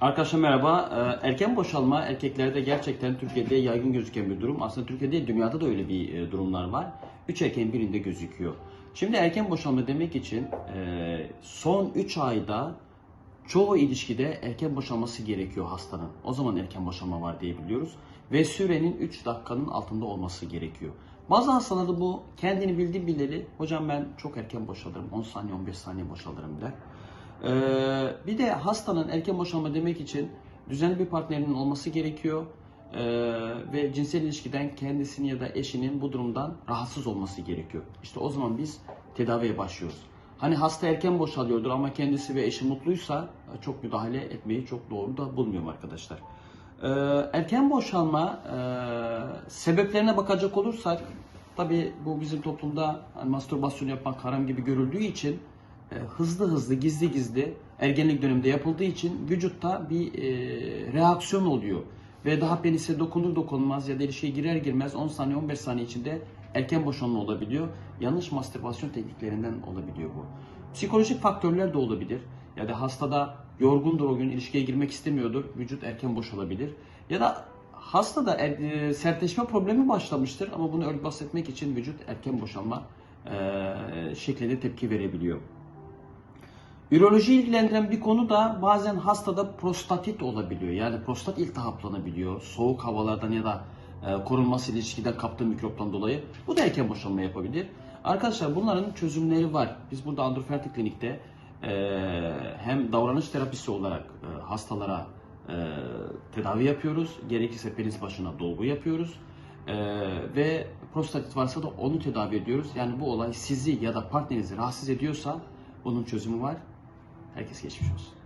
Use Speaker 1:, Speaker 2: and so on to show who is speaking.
Speaker 1: Arkadaşlar merhaba. Ee, Erken boşalma erkeklerde gerçekten Türkiye'de yaygın gözüken bir durum. Aslında Türkiye'de değil, dünyada da öyle bir e, durumlar var. Üç erkeğin birinde gözüküyor. Şimdi erken boşalma demek için e, son 3 ayda çoğu ilişkide erken boşalması gerekiyor hastanın. O zaman erken boşalma var diyebiliyoruz. Ve sürenin 3 dakikanın altında olması gerekiyor. Bazı hastalarda bu kendini bildi bileli hocam ben çok erken boşalırım 10 saniye 15 saniye boşalırım der. Ee, bir de hastanın erken boşalma demek için düzenli bir partnerinin olması gerekiyor. Ee, ve cinsel ilişkiden kendisinin ya da eşinin bu durumdan rahatsız olması gerekiyor. İşte o zaman biz tedaviye başlıyoruz. Hani hasta erken boşalıyordur ama kendisi ve eşi mutluysa e, çok müdahale etmeyi çok doğru da bulmuyorum arkadaşlar. Ee, erken boşalma e, sebeplerine bakacak olursak tabi bu bizim toplumda hani mastürbasyon yapmak haram gibi görüldüğü için e, hızlı hızlı gizli gizli ergenlik döneminde yapıldığı için vücutta bir e, reaksiyon oluyor. Ve daha penise dokunur dokunmaz ya da ilişkiye girer girmez 10 saniye 15 saniye içinde erken boşanma olabiliyor. Yanlış mastürbasyon tekniklerinden olabiliyor bu. Psikolojik faktörler de olabilir. Ya da hastada yorgundur o gün ilişkiye girmek istemiyordur. Vücut erken boşalabilir. Ya da hastada er, e, sertleşme problemi başlamıştır ama bunu örtbas etmek için vücut erken boşalma e, şeklinde tepki verebiliyor. Üroloji ilgilendiren bir konu da bazen hastada prostatit olabiliyor. Yani prostat iltihaplanabiliyor. Soğuk havalardan ya da e, korunması ilişkiden kaptığı mikroptan dolayı. Bu da erken boşalma yapabilir. Arkadaşlar bunların çözümleri var. Biz burada Androferti Klinik'te e, hem davranış terapisi olarak e, hastalara e, tedavi yapıyoruz. Gerekirse penis başına dolgu yapıyoruz. Ve prostatit varsa da onu tedavi ediyoruz. Yani bu olay sizi ya da partnerinizi rahatsız ediyorsa bunun çözümü var. Herkes geçmiş olsun.